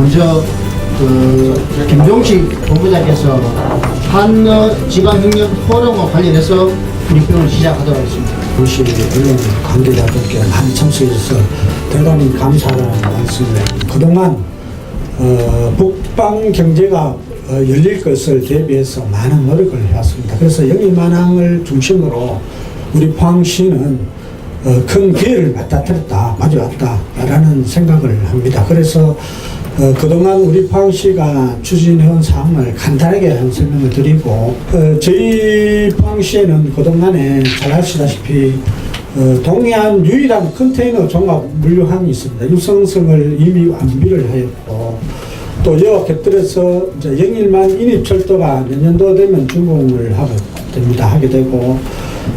먼저 그 김종식 본부장께서 한어 지방협력 포럼과 관련해서 브리핑을 시작하도록 하겠습니다. 도시 언론 관계자들께 많이 참석해 주셔서 대단히 감사하는 말씀을 그동안 어, 북방 경제가 어, 열릴 것을 대비해서 많은 노력을 해왔습니다. 그래서 영일만항을 중심으로 우리 포항시는 어, 큰 기회를 맞닥뜨렸다, 마주왔다라는 생각을 합니다. 그래서 어, 그동안 우리 포항시가 추진해온 사항을 간단하게 한 설명을 드리고 어, 저희 포항시에는 그동안에 잘 아시다시피 어, 동해안 유일한 컨테이너 종합 물류항이 있습니다. 유성성을 이미 완비를 하였고 또 이와 곁들여서 이제 영일만 인입철도가 내년도 되면 준공을 하게 됩니다. 하게 되고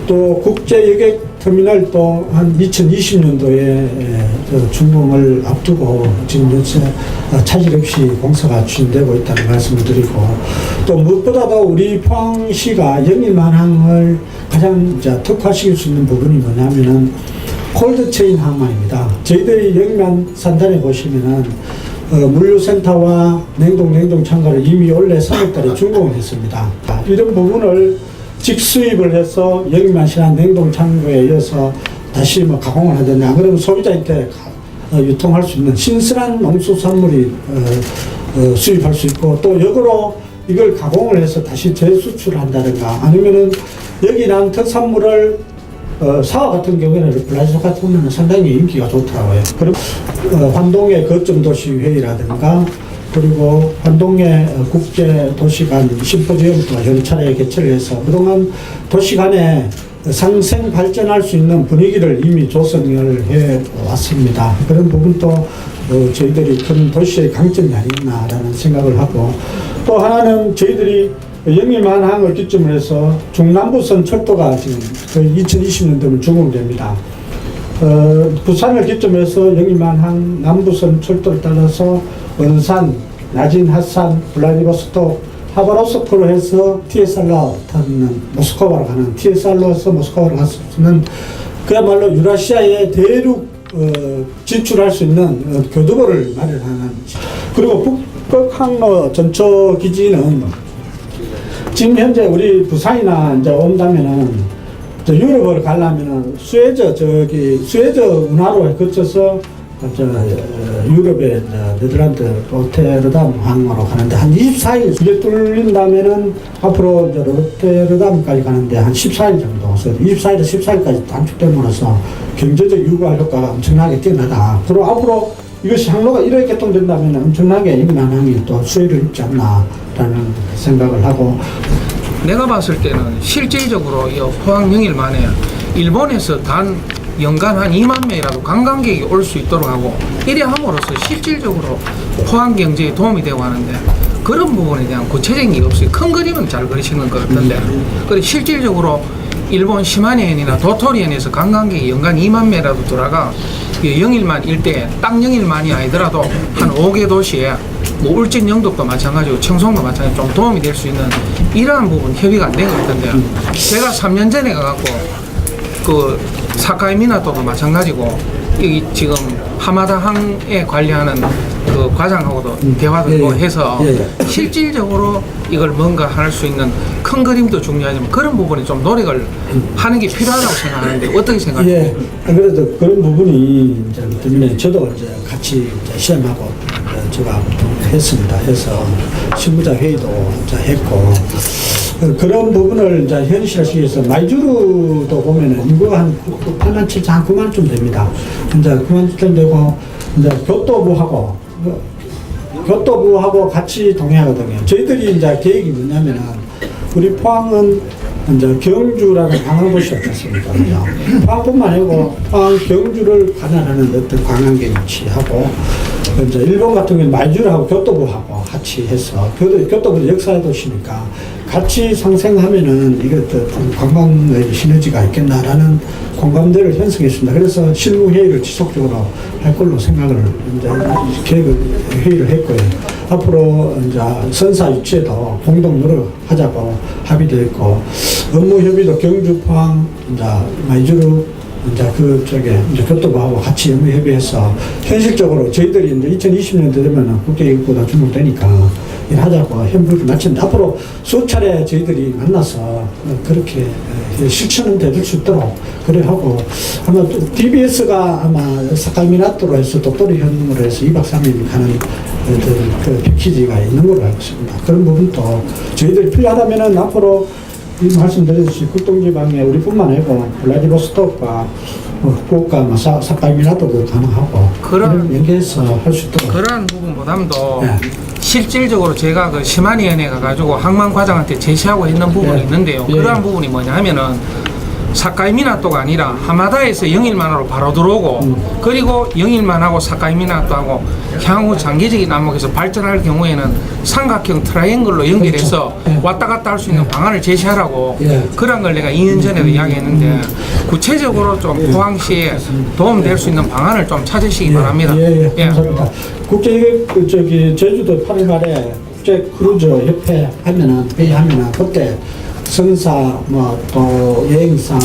또 국제 여객 터미널도 한 2020년도에 준공을 앞두고 지금 현재 어, 차질 없이 공사가 추진되고 있다는 말씀을 드리고 또 무엇보다도 우리 포항시가 영일만항을 가장 특화시킬 수 있는 부분이 뭐냐면은 콜드체인 항만입니다. 저희들이 영일만 산단에 보시면은 어, 물류센터와 냉동 냉동 창고를 이미 올해 3월달에 준공을 했습니다. 이런 부분을 직수입을 해서 여기만 시한 냉동 창고에 이어서 다시 뭐 가공을 안 그러면 소비자한테 가- 어, 유통할 수 있는 신선한 농수산물이 어, 어, 수입할 수 있고 또 역으로 이걸 가공을 해서 다시 재수출을 한다든가 아니면은 여기 난 특산물을 어, 사과 같은 경우에는 브라질 같은 경우는 상당히 인기가 좋더라고요. 그리고 어, 환동의 거점 도시 회의라든가 그리고 환동의 어, 국제 도시간 심포지엄도 여러 차례 개최를 해서 그동안 도시 간에 상생 발전할 수 있는 분위기를 이미 조성을 해 왔습니다. 그런 부분도 어, 저희들이 큰 도시의 강점이 아니었나라는 생각을 하고 또 하나는 저희들이 영일만 항을 기점으로 해서 중남부선 철도가 지금 거의 2020년 되면 준공됩니다. 어, 부산을 기점으로 해서 영일만 항 남부선 철도를 따라서 원산, 나진, 핫산, 블라디보스토크, 하바로스크로 해서 티에살로 타는 모스크바로 가는 티에살로에서 모스크바로 갈 수 있는 그야말로 유라시아의 대륙 어, 진출할 수 있는 어, 교두보를 마련하는 그리고 북극 항로 전초 기지는 지금 현재 우리 부산이나 이제 온다면은 저 유럽을 가려면은 수에저 저기 수에저 운하로 거쳐서 유럽의 저 네덜란드 로테르담 항으로 가는데 한 24일 이게 뚫린다면은 앞으로 이제 로테르담까지 가는데 한 14일 정도 그래서 24일에서 14일까지 단축됨으로써 경제적 유발 효과가 엄청나게 뛰어나다. 앞으로 앞으로 이것이 항로가 이렇게 개통된다면 엄청나게 인간항이 또 수혜를 입지 않나라는 생각을 하고 내가 봤을 때는 실질적으로 이 포항 영일 만에 일본에서 단 연간 한 2만 명이라도 관광객이 올 수 있도록 하고 이래 함으로써 실질적으로 포항 경제에 도움이 되고 하는데 그런 부분에 대한 구체적인 게 없어요. 큰 그림은 잘 그리시는 것 같은데 그래 실질적으로 일본 시마니현이나 도토리현에서 관광객이 연간 2만 명이라도 돌아가 이 영일만 일대에 딱 영일만이 아니더라도 한 5개 도시에 뭐 울진 영덕도 마찬가지고 청송도 마찬가지고 좀 도움이 될 수 있는 이러한 부분 협의가 안 된 것 같은데 제가 3년 전에 가갖고 그 사카이 미나토도 마찬가지고 여기 지금 하마다 항에 관리하는 그 과장하고도 대화도 예, 뭐 예. 해서 예, 예. 실질적으로 이걸 뭔가 할 수 있는 큰 그림도 중요하지만 그런 부분에 좀 노력을 하는 게 필요하다고 생각하는데 어떻게 생각해요? 예, 안 그래도 그런 부분이 이제 때문에 저도 이제 같이 이제 시험하고 어, 제가 했습니다. 해서 실무자 회의도 했고 어, 그런 부분을 이제 현실화시키기 위해서 마이주루도 보면은 인구가 한 8만 7천, 한 9만쯤 됩니다. 이제 9만 7천 되고 이제 교토부하고 어, 교토부하고 같이 동행하거든요. 저희들이 이제 계획이 뭐냐면은 우리 포항은 이제 경주라는 관광도시가 있습니까? 그죠? 포항뿐만 아니고 포항 경주를 관할하는 어떤 관광객 위치하고 이제 일본 같은 경우는 마이주르하고 교토부하고 같이 해서 교도 교토부 역사의 도시니까 같이 상생하면은 이것도 좀 관광의 시너지가 있겠나라는 공감대를 형성했습니다. 그래서 실무 회의를 지속적으로 할 걸로 생각을 이제 계획을 회의를 했고요. 앞으로 이제 선사 유치에도 공동 노력하자고 합의되어 있고 업무 협의도 경주 포항 이제 마이주르 이제 그 쪽에 이제 교토부하고 같이 협의해서 현실적으로 저희들이 이제 2020년도 되면은 국제기구보다 중국되니까 일하자고 협의를 마쳤는데 앞으로 수차례 저희들이 만나서 어, 그렇게 어, 실천은 되줄 수 있도록 그래 하고 아마 DBS가 아마 사카미나토로 해서 도토리 현무로 해서 2박 3일 가는 그 패키지가 있는 걸로 알고 있습니다. 그런 부분도 저희들이 필요하다면은 앞으로 이 말씀 드렸듯이 극동지방에 우리뿐만 아니고 블라디보스토크와 어, 후쿠오카, 뭐 사, 사카미나토도 가능하고 그런- 연계해서 할 수 있도록 그러한 부분보담도 네. 실질적으로 제가 그 시마니엔에 가가지고 항만 과장한테 제시하고 있는 부분이 예. 있는데요. 예. 그러한 부분이 뭐냐 하면은 사카이 미나토가 아니라 하마다에서 영일만으로 바로 들어오고 음. 그리고 영일만하고 사카이 미나토하고 향후 장기적인 안목에서 발전할 경우에는 삼각형 트라이앵글로 연결해서 그렇죠. 예. 왔다 갔다 할 수 있는 방안을 제시하라고 예. 그런 걸 내가 2년 전에도 이야기했는데 구체적으로 좀 포항시에 도움될 수 있는 방안을 좀 찾으시기 바랍니다. 예, 예, 감사합니다. 국제 그 저기 제주도 8월말에 국제 크루즈 협회 하면은 회의하면은 그때 선사 뭐 또 여행사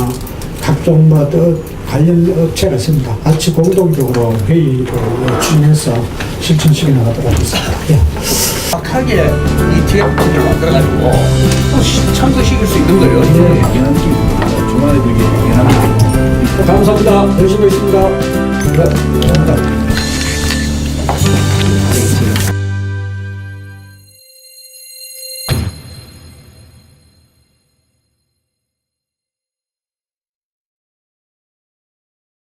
각종 뭐 또 관련 업체가 있습니다. 같이 공동적으로 회의를 추진해서 실천시켜 나가도록 하겠습니다. 예. 정확하게 이 TF를 만들어가지고 또 시- 참석시킬 수 있는 거예요. 네. 얘기하는 게 중간에 되게 얘기하는 게. 감사합니다. 열심히 하겠습니다.